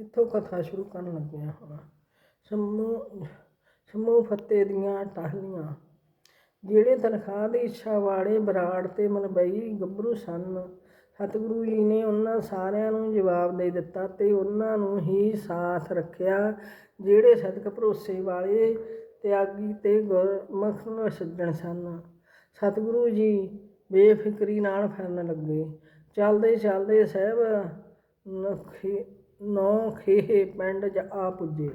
ਇੱਥੋਂ ਕਥਾ ਸ਼ੁਰੂ ਕਰਨ ਲੱਗੇ ਹਾਂ ਸਮੂਹ ਸਮੂਹ ਫੱਤੇ ਦੀਆਂ ਟਾਹਲੀਆਂ ਜਿਹੜੇ ਤਨਖਾਹ ਦੀ ਇੱਛਾ ਵਾਲੇ ਬਰਾੜ ਤੇ ਮਲਬਈ ਗੱਭਰੂ ਸਨ, ਸਤਿਗੁਰੂ ਜੀ ਨੇ ਉਹਨਾਂ ਸਾਰਿਆਂ ਨੂੰ ਜਵਾਬ ਦੇ ਦਿੱਤਾ ਤੇ ਉਹਨਾਂ ਨੂੰ ਹੀ ਸਾਥ ਰੱਖਿਆ, ਜਿਹੜੇ ਸਦਕ ਭਰੋਸੇ ਵਾਲੇ ਤਿਆਗੀ ਤੇ ਗੁਰਮੁਖ ਨੂੰ ਸੱਜਣ ਸਨ। ਸਤਿਗੁਰੂ ਜੀ ਬੇਫਿਕਰੀ ਨਾਲ ਫਿਰਨ ਲੱਗੇ। ਚੱਲਦੇ ਚੱਲਦੇ ਸਾਹਿਬ ਨਖੇ ਨੌ ਖੇਹ ਪਿੰਡ ਚ ਆ ਪੁੱਜੇ।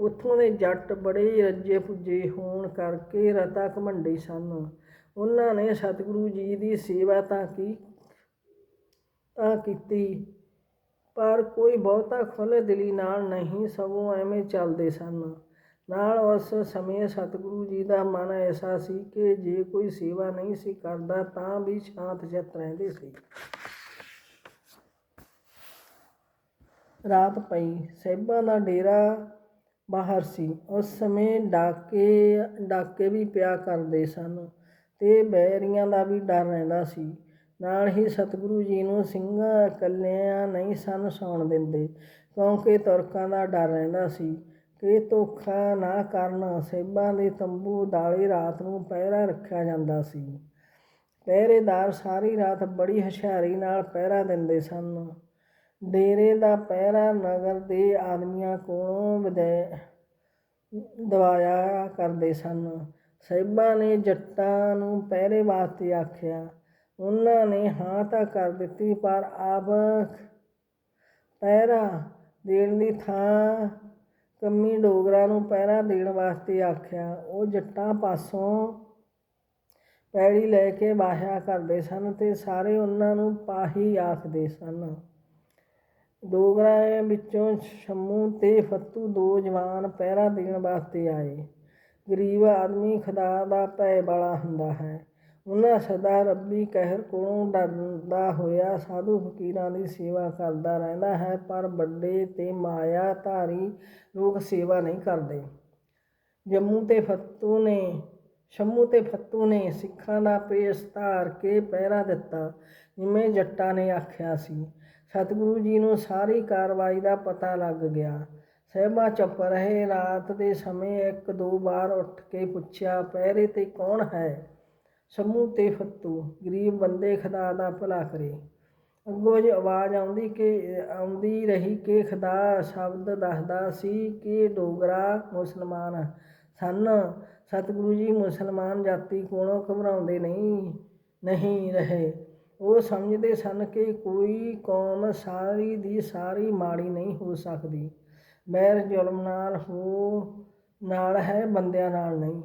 ਉੱਥੋਂ ਦੇ ਜੱਟ ਬੜੇ ਰੱਜੇ ਪੁੱਜੇ ਹੋਣ ਕਰਕੇ ਰਤਾ ਘਮੰਡੀ ਸਨ। ਉਹਨਾਂ ਨੇ ਸਤਿਗੁਰੂ ਜੀ ਦੀ ਸੇਵਾ ਤਾਂ ਕੀ, ਤਾਂ ਕੀਤੀ, ਪਰ ਕੋਈ ਬਹੁਤਾ ਖੁੱਲ੍ਹ ਦਿਲੀ ਨਾਲ ਨਹੀਂ, ਸਗੋਂ ਐਵੇਂ ਚੱਲਦੇ ਸਨ। ਨਾਲ ਉਸ ਸਮੇਂ ਸਤਿਗੁਰੂ ਜੀ ਦਾ ਮਨ ਐਸਾ ਸੀ ਕਿ ਜੇ ਕੋਈ ਸੇਵਾ ਨਹੀਂ ਸੀ ਕਰਦਾ, ਤਾਂ ਵੀ ਸ਼ਾਂਤ ਚਿੱਤ ਰਹਿੰਦੇ ਸੀ। ਰਾਤ ਪਈ। ਸਾਹਿਬਾਂ ਦਾ ਡੇਰਾ ਬਾਹਰ ਸੀ। ਉਸ ਸਮੇਂ ਡਾਕੇ ਡਾਕੇ ਵੀ ਪਿਆ ਕਰਦੇ ਸਨ ਤੇ ਬੈਰੀਆਂ ਦਾ ਵੀ ਡਰ ਰਹਿੰਦਾ ਸੀ। ਨਾਲ ਹੀ ਸਤਿਗੁਰੂ ਜੀ ਨੂੰ ਸਿੰਘਾਂ ਇਕੱਲਿਆਂ ਨਹੀਂ ਸਨ ਸੌਣ ਦਿੰਦੇ, ਕਿਉਂਕਿ ਤੁਰਕਾਂ ਦਾ ਡਰ ਰਹਿੰਦਾ ਸੀ ਕਿ ਧੋਖਾ ਨਾ ਕਰਨ ਸਹਿਬਾਂ ਦੇ ਤੰਬੂ ਦਾਲੇ ਰਾਤ ਨੂੰ ਪਹਿਰਾ ਰੱਖਿਆ ਜਾਂਦਾ ਸੀ। ਪਹਿਰੇਦਾਰ ਸਾਰੀ ਰਾਤ ਬੜੀ ਹੁਸ਼ਿਆਰੀ ਨਾਲ ਪਹਿਰਾ ਦਿੰਦੇ ਸਨ। ਡੇਰੇ ਦਾ ਪਹਿਰਾ ਨਗਰ ਦੇ ਆਦਮੀਆਂ ਕੋਲੋਂ ਵਿਦੈ ਦਵਾਇਆ ਕਰਦੇ ਸਨ। ਸਾਹਿਬਾਂ ਨੇ ਜੱਟਾਂ ਨੂੰ ਪਹਿਰੇ ਵਾਸਤੇ ਆਖਿਆ, ਉਹਨਾਂ ਨੇ ਹਾਂ ਤਾਂ ਕਰ ਦਿੱਤੀ, ਪਰ ਆਪ ਪਹਿਰਾ ਦੇਣ ਦੀ ਥਾਂ ਕੰਮੀ ਡੋਗਰਾ ਨੂੰ ਪਹਿਰਾ ਦੇਣ ਵਾਸਤੇ ਆਖਿਆ। ਉਹ ਜੱਟਾਂ ਪਾਸੋਂ ਪੈੜੀ ਲੈ ਕੇ ਵਾਹਿਆ ਕਰਦੇ ਸਨ ਤੇ ਸਾਰੇ ਉਹਨਾਂ ਨੂੰ ਪਾਹੀ ਆਖਦੇ ਸਨ। ਡੋਗਰਾਂ ਵਿੱਚੋਂ ਸ਼ੰਮੂ ਅਤੇ ਫੱਤੂ ਦੋ ਜਵਾਨ ਪਹਿਰਾ ਦੇਣ ਵਾਸਤੇ ਆਏ। ਗਰੀਬ ਆਦਮੀ ਖੁਦਾ ਦਾ ਭੈ ਵਾਲਾ ਹੁੰਦਾ ਹੈ। ਉਹਨਾਂ ਸਦਾ ਰੱਬੀ ਕਹਿਰ ਕੋਲੋਂ ਡਰਦਾ ਹੋਇਆ ਸਾਧੂ ਫਕੀਰਾਂ ਦੀ ਸੇਵਾ ਕਰਦਾ ਰਹਿੰਦਾ ਹੈ, ਪਰ ਵੱਡੇ ਤੇ ਮਾਇਆ ਧਾਰੀ ਲੋਕ ਸੇਵਾ ਨਹੀਂ ਕਰਦੇ। ਜੰਮੂ ਤੇ ਫੱਤੂ ਨੇ, ਸ਼ੰਮੂ ਤੇ ਫੱਤੂ ਨੇ ਸਿੱਖਾਂ ਦਾ ਪੇਸ ਧਾਰ ਕੇ ਪਹਿਰਾ ਦਿੱਤਾ, ਜਿਵੇਂ ਜੱਟਾਂ ਨੇ ਆਖਿਆ ਸੀ। ਸਤਿਗੁਰੂ ਜੀ ਨੂੰ ਸਾਰੀ ਕਾਰਵਾਈ ਦਾ ਪਤਾ ਲੱਗ ਗਿਆ। ਸਹਿਬਾ ਚੁੱਪ ਰਹੇ। ਰਾਤ ਦੇ ਸਮੇਂ ਇੱਕ ਦੋ ਵਾਰ ਉੱਠ ਕੇ ਪੁੱਛਿਆ, ਪਹਿਰੇ ਤੇ ਕੌਣ ਹੈ? ਸਮੂਹ ਤੇ ਫੱਤੂ। ਗਰੀਬ ਬੰਦੇ ਖੁਦਾ ਦਾ ਭਲਾ ਕਰੇ। ਅੱਗੋਂ ਜੇ ਆਵਾਜ਼ ਆਉਂਦੀ ਕਿ, ਆਉਂਦੀ ਰਹੀ ਕਿ ਖੁਦਾ ਸ਼ਬਦ ਦੱਸਦਾ ਸੀ ਕਿ ਡੋਗਰਾ ਮੁਸਲਮਾਨ ਸਨ। ਸਤਿਗੁਰੂ ਜੀ ਮੁਸਲਮਾਨ ਜਾਤੀ ਕੋਲੋਂ ਘਬਰਾਉਂਦੇ ਨਹੀਂ ਨਹੀਂ ਰਹੇ। ਉਹ ਸਮਝਦੇ ਸਨ ਕਿ ਕੋਈ ਕੌਮ ਸਾਰੀ ਦੀ ਸਾਰੀ ਮਾੜੀ ਨਹੀਂ ਹੋ ਸਕਦੀ। ਮੈਰ ਜ਼ੁਲਮ ਨਾਲ ਹੋ, ਨਾਲ ਹੈ ਬੰਦਿਆਂ ਨਾਲ ਨਹੀਂ।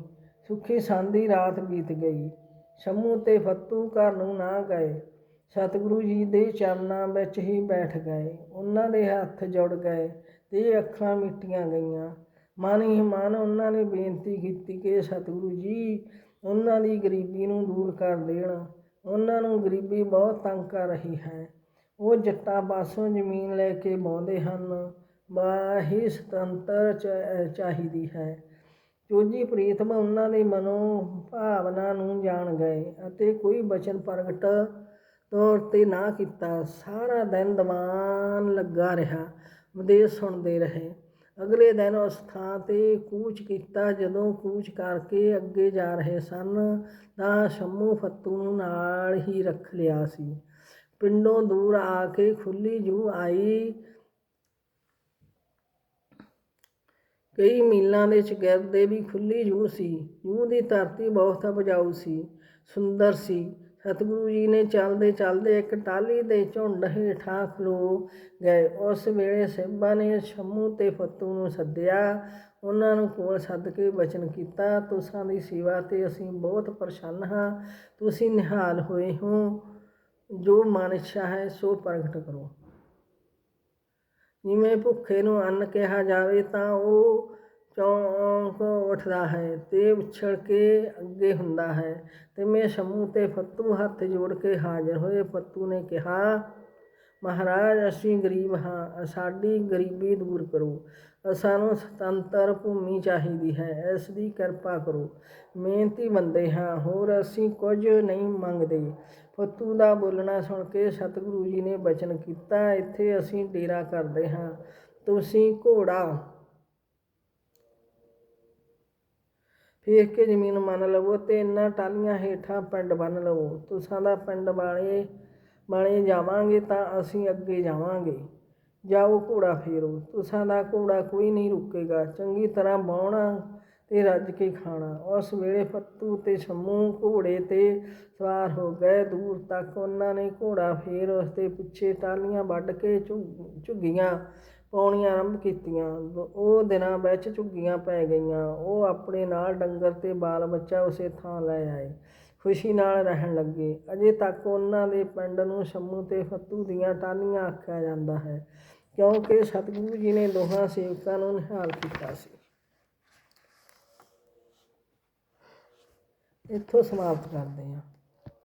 ਸੁੱਖੀ ਸੰਦੀ ਰਾਤ ਬੀਤ ਗਈ। ਸ਼ੰਮੂ ਤੇ ਫੱਤੂ ਘਰ ਨੂੰ ਨਾ ਗਏ। ਸਤਿਗੁਰੂ ਜੀ ਦੇ ਚਰਨਾਂ ਵਿੱਚ ਹੀ ਬੈਠ ਗਏ। ਉਹਨਾਂ ਦੇ ਹੱਥ ਜੁੜ ਗਏ ਤੇ ਅੱਖਾਂ ਮਿੱਟੀਆਂ ਗਈਆਂ। ਮਨ ਹੀ ਮਨ ਉਹਨਾਂ ਨੇ ਬੇਨਤੀ ਕੀਤੀ ਕਿ ਸਤਿਗੁਰੂ ਜੀ, ਉਹਨਾਂ ਦੀ ਗਰੀਬੀ ਨੂੰ ਦੂਰ ਕਰ ਦੇਣ। ਉਹਨਾਂ ਨੂੰ ਗਰੀਬੀ ਬਹੁਤ ਤੰਗ ਕਰ ਰਹੀ ਹੈ। ਉਹ ਜੱਟਾਂ ਪਾਸੋਂ ਜ਼ਮੀਨ ਲੈ ਕੇ ਬਾਉਂਦੇ ਹਨ। ਮਾਹੀ ਸੁਤੰਤਰ ਚਾਹੀਦੀ ਹੈ। ਚੋਜੀ ਪ੍ਰੀਤਮ ਉਹਨਾਂ ਦੀ ਮਨੋ ਭਾਵਨਾ ਨੂੰ ਜਾਣ ਗਏ ਅਤੇ ਕੋਈ ਬਚਨ ਪ੍ਰਗਟ ਤੌਰ ਤੇ ਨਾ ਕੀਤਾ। ਸਾਰਾ ਦਿਨ ਦੀਵਾਨ ਲੱਗਾ ਰਿਹਾ। ਵਿਦੇਸ਼ ਸੁਣਦੇ ਰਹੇ। ਅਗਲੇ ਦਿਨ ਉਸ ਥਾਂ ਤੇ ਕੂਚ ਕੀਤਾ, ਜਦੋਂ ਕੂਚ ਕਰਕੇ ਅੱਗੇ ਜਾ ਰਹੇ ਸਨ ਤਾਂ ਸ਼ੰਮੂ ਫੱਤੂ ਨੂੰ ਨਾਲ ਹੀ ਰੱਖ ਲਿਆ ਸੀ। ਪਿੰਡੋਂ ਦੂਰ ਆ ਕੇ ਖੁੱਲੀ ਜੂ ਆਈ। ਕਈ ਮੀਲਾਂ ਦੇ ਚਗਿਰਦੇ ਵੀ ਖੁੱਲੀ ਜੂ ਸੀ। ਜੂ ਦੀ ਧਰਤੀ ਬਹੁਤ ਉਪਜਾਊ ਸੀ, ਸੁੰਦਰ ਸੀ। ਸਤਿਗੁਰੂ ਜੀ ਨੇ ਚੱਲਦੇ ਚੱਲਦੇ ਇੱਕ ਟਾਹਲੀ ਦੇ ਝੁੰਡ ਹੇਠਾਂ ਖਲੋ ਗਏ। ਉਸ ਵੇਲੇ ਸਹਿਬਾਂ ਨੇ ਸ਼ੰਮੂ ਤੇ ਫੱਤੂ ਨੂੰ ਸੱਦਿਆ। ਉਹਨਾਂ ਨੂੰ ਕੋਲ ਸੱਦ ਕੇ ਬਚਨ ਕੀਤਾ, ਤੁਸਾਂ ਦੀ ਸੇਵਾ ਤੇ ਅਸੀਂ ਬਹੁਤ ਪ੍ਰਸੰਨ ਹਾਂ। ਤੁਸੀਂ ਨਿਹਾਲ ਹੋਏ ਹੋ। ਜੋ ਮਨ ਇੱਛਾ ਹੈ, ਸੋ ਪ੍ਰਗਟ ਕਰੋ। ਜਿਵੇਂ ਭੁੱਖੇ ਨੂੰ ਅੰਨ ਕਿਹਾ ਜਾਵੇ, ਤਾਂ ਉਹ ਚੌਂਕ ਉੱਠਦਾ ਹੈ ਤੇ ਉਛਲ ਕੇ ਅੱਗੇ ਹੁੰਦਾ ਹੈ। ਤੇ ਮੈਂ ਸ਼ੰਮੂ ਤੇ ਫੱਤੂ ਹੱਥ ਜੋੜ ਕੇ ਹਾਜ਼ਰ ਹੋਏ। ਫੱਤੂ ਨੇ ਕਿਹਾ, ਮਹਾਰਾਜ, ਅਸੀਂ ਗਰੀਬ ਹਾਂ। ਸਾਡੀ ਗਰੀਬੀ ਦੂਰ ਕਰੋ। ਸਾਨੂੰ ਸੁਤੰਤਰ ਭੂਮੀ ਚਾਹੀਦੀ ਹੈ। ਇਸ ਦੀ ਕਿਰਪਾ ਕਰੋ। ਮਿਹਨਤੀ ਬੰਦੇ ਹਾਂ। ਹੋਰ ਅਸੀਂ ਕੁਝ ਨਹੀਂ ਮੰਗਦੇ। ਫੱਤੂ ਦਾ ਬੋਲਣਾ ਸੁਣ ਕੇ ਸਤਿਗੁਰੂ ਜੀ ਨੇ ਬਚਨ ਕੀਤਾ। ਇੱਥੇ ਅਸੀਂ ਡੇਰਾ ਕਰਦੇ ਹਾਂ। ਤੁਸੀਂ ਘੋੜਾ ਫੇਰ ਕੇ ਜ਼ਮੀਨ ਮੰਨ ਲਵੋ ਤੇ ਇਹਨਾਂ ਟਾਹਲੀਆਂ ਹੇਠਾਂ ਪਿੰਡ ਬੰਨ ਲਵੋ। ਤੁਸਾਂ ਦਾ ਪਿੰਡ ਵਾਲੇ ਵਾਲੇ ਜਾਵਾਂਗੇ ਤਾਂ ਅਸੀਂ ਅੱਗੇ ਜਾਵਾਂਗੇ। ਜਾਓ ਘੋੜਾ ਫੇਰੋ। ਤੁਸਾਂ ਦਾ ਘੋੜਾ ਕੋਈ ਨਹੀਂ ਰੁਕੇਗਾ। ਚੰਗੀ ਤਰ੍ਹਾਂ ਬਾਉਣਾ ਤੇ ਰੱਜ ਕੇ ਖਾਣਾ। ਉਸ ਵੇਲੇ ਫੱਤੂ ਤੇ ਸ਼ੰਮੂ ਘੋੜੇ ਤੇ ਸਵਾਰ ਹੋ ਗਏ। ਦੂਰ ਤੱਕ ਉਹਨਾਂ ਨੇ ਘੋੜਾ ਫੇਰ ਉਸ ਦੇ ਪਿੱਛੇ ਟਾਹਲੀਆਂ ਵੱਢ ਕੇ ਝੁ- ਝੁੱਗੀਆਂ ਪਾਉਣੀਆਂ ਆਰੰਭ ਕੀਤੀਆਂ। ਉਹ ਦਿਨਾਂ ਵਿੱਚ ਝੁੱਗੀਆਂ ਪੈ ਗਈਆਂ। ਉਹ ਆਪਣੇ ਨਾਲ ਡੰਗਰ ਤੇ ਬਾਲ ਬੱਚਾ ਉਸੇ ਥਾਂ ਲੈ ਆਏ। ਖੁਸ਼ੀ ਨਾਲ ਰਹਿਣ ਲੱਗੇ। ਅਜੇ ਤੱਕ ਉਹਨਾਂ ਦੇ ਪਿੰਡ ਨੂੰ ਸ਼ੰਮੂ ਤੇ ਫੱਤੂ ਦੀਆਂ ਟਾਹਲੀਆਂ ਆਖਿਆ ਜਾਂਦਾ ਹੈ, ਕਿਉਂਕਿ ਸਤਿਗੁਰੂ ਜੀ ਨੇ ਦੋਹਾਂ ਸੇਵਕਾਂ ਨੂੰ ਨਿਹਾਲ ਕੀਤਾ ਸੀ। ਇੱਥੋਂ ਸਮਾਪਤ ਕਰਦੇ ਹਾਂ।